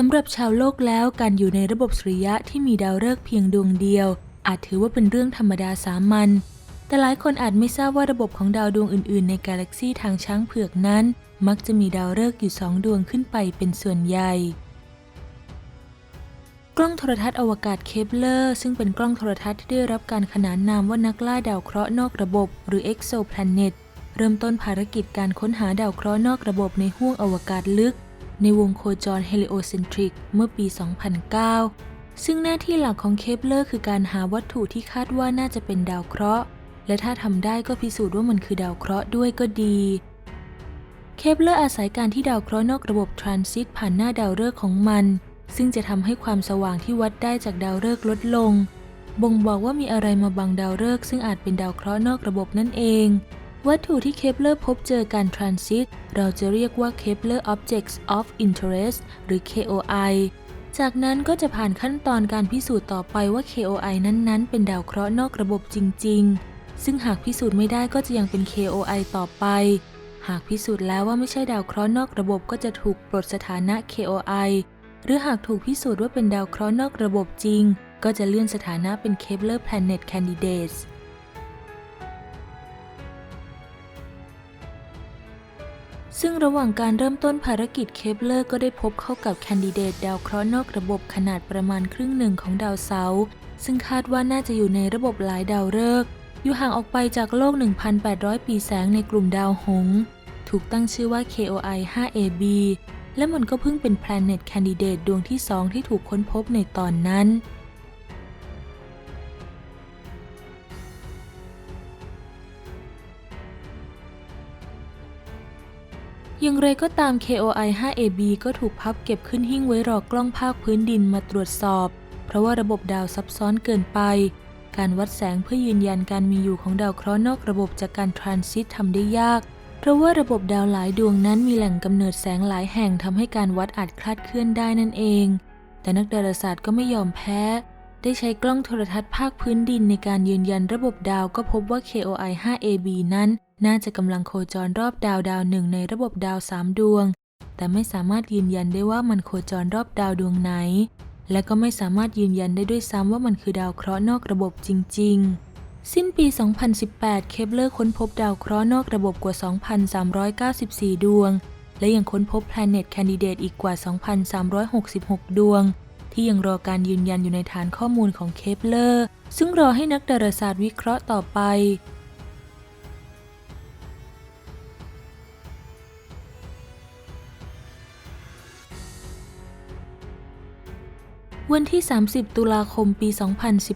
สำหรับชาวโลกแล้วการอยู่ในระบบสุริยะที่มีดาวฤกษ์เพียงดวงเดียว อาจถือว่าเป็นเรื่องธรรมดาสามัญแต่หลายคนอาจไม่ทราบว่าระบบของดาวดวงอื่น ๆ ในกาแล็กซีทางช้างเผือกนั้น มักจะมีดาวฤกษ์อยู่สองดวงขึ้นไปเป็นส่วนใหญ่ กล้องโทรทัศน์อวกาศเคปเลอร์ซึ่งเป็นกล้องโทรทัศน์ที่ได้รับการขนานนามว่านักล่าดาวเคราะห์นอกระบบ หรือ exoplanet เริ่มต้นภารกิจการค้นหาดาวเคราะห์นอกระบบในห้วงอวกาศลึก ในวงโคจร heliocentric เมื่อปี 2009 ซึ่งหน้าที่หลักของเคปเลอร์คือการหาวัตถุที่คาดว่าน่าจะเป็นดาวเคราะห์ และถ้าทำได้ก็พิสูจน์ว่ามันคือดาวเคราะห์ด้วยก็ดี เคปเลอร์อาศัยการที่ดาวเคราะห์นอกระบบทรานซิตผ่านหน้าดาวฤกษ์ของมัน ซึ่งจะทำให้ความสว่างที่วัดได้จากดาวฤกษ์ลดลง บ่งบอกว่ามีอะไรมาบังดาวฤกษ์ซึ่งอาจเป็นดาวเคราะห์นอกระบบนั่นเอง วัตถุที่เคปเลอร์พบเจอการทรานซิตเราจะเรียกว่า Kepler Objects of Interest หรือ KOI จากนั้นก็จะผ่านขั้นตอนการพิสูจน์ต่อไปว่า KOI นั้นๆ เป็นดาวเคราะห์นอกระบบจริง ๆ ซึ่งหากพิสูจน์ไม่ได้ก็จะยังเป็น KOI ต่อไป หากพิสูจน์แล้วว่าไม่ใช่ดาวเคราะห์นอกระบบก็จะถูกปลดสถานะ KOI หรือหากถูกพิสูจน์ว่าเป็นดาวเคราะห์นอกระบบจริง ก็จะเลื่อนสถานะเป็น Kepler Planet Candidates ซึ่งระหว่างการเริ่มต้นภารกิจเคปเลอร์ก็ได้พบเข้ากับแคนดิเดตดาวเคราะห์นอกระบบขนาดประมาณครึ่งหนึ่งของดาวเสาร์ซึ่งคาดว่าน่าจะอยู่ในระบบหลายดาวฤกษ์อยู่ห่างออกไปจากโลก 1,800 ปีแสงในกลุ่มดาวหงส์ถูกตั้งชื่อว่า KOI 5AB และมันก็เพิ่งเป็น Planet Candidate ดวงที่สองที่ถูกค้นพบในตอนนั้น อย่างไรก็ตาม KOI 5AB ก็ถูกพับเก็บขึ้นหิ้งไว้รอกล้องภาคพื้นดินมาตรวจสอบ เพราะว่าระบบดาวซับซ้อนเกินไป การวัดแสงเพื่อยืนยันการมีอยู่ของดาวเคราะห์นอกระบบจากการทรานซิตทำได้ยาก เพราะว่าระบบดาวหลายดวงนั้นมีแหล่งกำเนิดแสงหลายแห่งทำให้การวัดอาจคลาดเคลื่อนได้นั่นเอง แต่นักดาราศาสตร์ก็ไม่ยอมแพ้ ได้ใช้กล้องโทรทัศน์ภาคพื้นดินในการยืนยันระบบดาวก็พบว่า KOI 5AB นั้น น่าจะกำลังโคจรรอบดาวดาวหนึ่งในระบบดาวสามดวง แต่ไม่สามารถยืนยันได้ว่ามันโคจรรอบดาวดวงไหน และก็ไม่สามารถยืนยันได้ด้วยซ้ำว่ามันคือดาวเคราะห์นอกระบบจริง ๆสิ้นปี 2018 เคปเลอร์ค้นพบดาวเคราะห์นอกระบบกว่า 2,394 ดวง และยังค้นพบ Planet Candidate อีกกว่า 2,366 ดวง ที่ยังรอการยืนยันอยู่ในฐานข้อมูลของเคปเลอร์ ซึ่งรอให้นักดาราศาสตร์วิเคราะห์ต่อไป วันที่ 30 ตุลาคมปี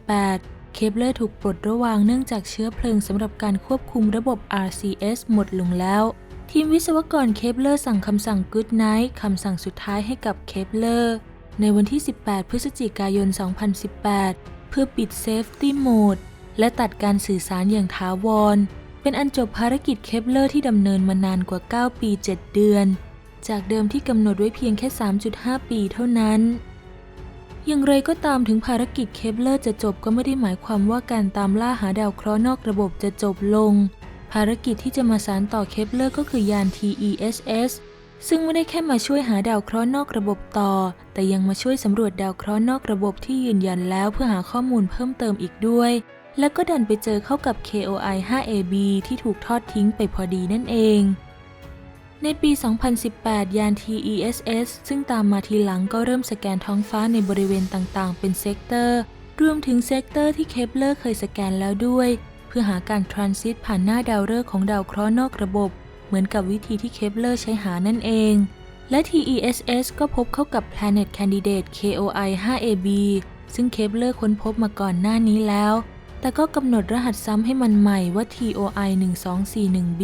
2018 เคปเลอร์ถูกปลดระวางเนื่องจากเชื้อเพลิงสำหรับการควบคุมระบบ RCS หมดลงแล้ว ทีมวิศวกรเคปเลอร์สั่งคำสั่ง Good Night คำสั่งสุดท้ายให้กับเคปเลอร์ในวันที่ 18 พฤศจิกายน 2018 เพื่อปิด Safety Mode และตัดการสื่อสารอย่างถาวร เป็นอันจบภารกิจเคปเลอร์ที่ดำเนินมานานกว่า 9 ปี 7 เดือน จากเดิมที่กำหนดไว้เพียงแค่ 3.5 ปีเท่านั้น อย่างไรก็ตามถึงภารกิจเคปเลอร์จะจบก็ไม่ได้หมายความว่าการตามล่าหาดาวเคราะห์นอกระบบจะจบลง ภารกิจที่จะมาสานต่อเคปเลอร์ก็คือยาน TESS ซึ่งไม่ได้แค่มาช่วยหาดาวเคราะห์นอกระบบต่อ แต่ยังมาช่วยสำรวจดาวเคราะห์นอกระบบที่ยืนยันแล้วเพื่อหาข้อมูลเพิ่มเติมอีกด้วย และก็ดันไปเจอเข้ากับ KOI 5AB ที่ถูกทอดทิ้งไปพอดีนั่นเอง ในปี 2018 ยาน TESS ซึ่งตามมาทีหลังก็เริ่มสแกนท้องฟ้าในบริเวณต่างๆ เป็นเซกเตอร์ รวมถึงเซกเตอร์ที่เคปเลอร์เคยสแกนแล้วด้วย เพื่อหาการทรานซิตผ่านหน้าดาวฤกษ์ของดาวเคราะห์นอกระบบ เหมือนกับวิธีที่เคปเลอร์ใช้หานั่นเอง และ TESS ก็พบเข้ากับ Planet Candidate KOI 5AB ซึ่งเคปเลอร์ค้นพบมาก่อนหน้านี้แล้ว แต่ก็กำหนดรหัสซ้ำให้มันใหม่ว่า TOI 1241b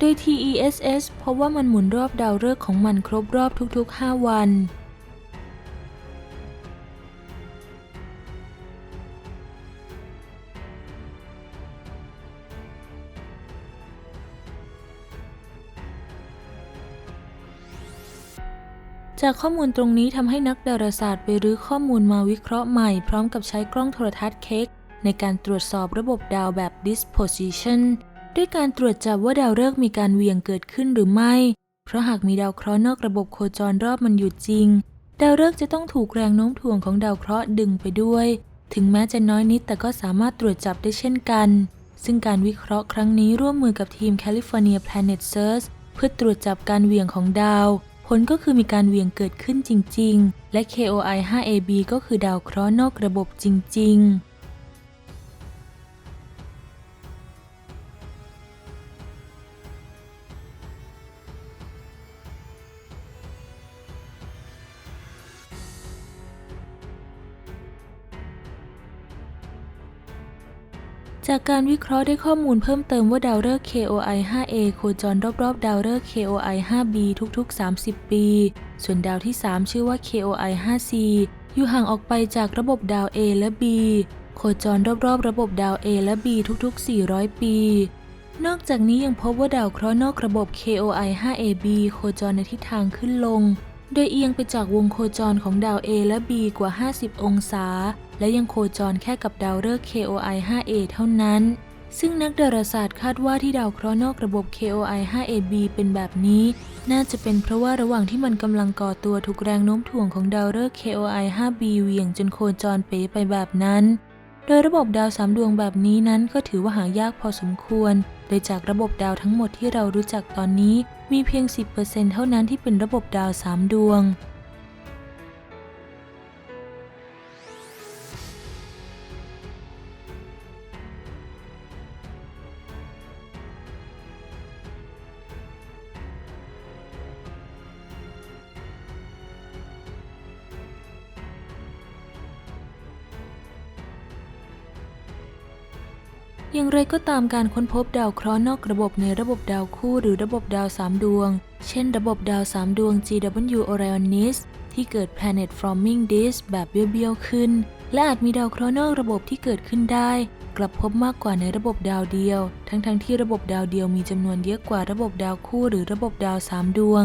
โดย TESS พบว่ามันหมุนรอบดาวฤกษ์ของมันครบรอบทุก ๆ 5 วัน จากข้อมูลตรงนี้ทำให้นักดาราศาสตร์ไปรื้อข้อมูลมาวิเคราะห์ใหม่ พร้อมกับใช้กล้องโทรทัศน์เค้กในการตรวจสอบระบบดาวแบบ disposition ด้วยการตรวจจับว่าดาวฤกษ์มีการเวียงเกิดขึ้นหรือไม่ เพราะหากมีดาวเคราะห์นอกระบบโคจรรอบมันอยู่จริง ดาวฤกษ์จะต้องถูกแรงโน้มถ่วงของดาวเคราะห์ดึงไปด้วย ถึงแม้จะน้อยนิดแต่ก็สามารถตรวจจับได้เช่นกัน ซึ่งการวิเคราะห์ครั้งนี้ร่วมมือกับทีม California Planet Search เพื่อตรวจจับการเวียงของดาว ผลก็คือมีการเวียงเกิดขึ้นจริง ๆ และ KOI 5AB ก็คือดาวเคราะห์นอกระบบจริง ๆ จากการวิเคราะห์ได้ข้อมูลเพิ่มเติมว่าดาวฤกษ์ KOI 5A โคจรรอบๆ ดาวฤกษ์ KOI 5B ทุกๆ 30 ปี ส่วนดาวที่ 3 ชื่อว่า KOI 5C อยู่ห่างออกไปจากระบบดาว A และ B โคจรรอบๆ ระบบดาว A และ B ทุกๆ 400 ปี นอกจากนี้ยังพบว่าดาวเคราะห์นอกระบบ KOI 5AB โคจรในทิศทางขึ้นลง โดยเอียงไปจากวงโคจรของดาว A และ B กว่า 50 องศา และยังโคจรแค่กับดาวฤกษ์ KOI 5A เท่านั้น ซึ่งนักดาราศาสตร์คาดว่าที่ดาวเคราะห์นอกระบบ KOI 5AB เป็นแบบนี้ น่าจะเป็นเพราะว่าระหว่างที่มันกำลังก่อตัวถูกแรงโน้มถ่วงของดาวฤกษ์ KOI 5B เหวี่ยงจนโคจรเป๋ไปแบบนั้น โดยระบบดาวสามดวงแบบนี้นั้นก็ถือว่าหายากพอสมควร โดยจากระบบดาวทั้งหมดที่เรารู้จักตอนนี้ มีเพียง 10%เท่านั้นที่เป็นระบบดาวสามดวง อย่างไรก็ตามการค้นพบดาวเคราะห์นอกระบบในระบบดาวคู่หรือระบบดาวสามดวง เช่นระบบดาวสามดวง GW Orionis ที่เกิด Planet Forming Disk แบบเบี้ยวๆขึ้น และอาจมีดาวเคราะห์นอกระบบที่เกิดขึ้นได้ กลับพบมากกว่าในระบบดาวเดียว ทั้งๆที่ระบบดาวเดียวมีจำนวนเยอะกว่าระบบดาวคู่หรือระบบดาวสามดวง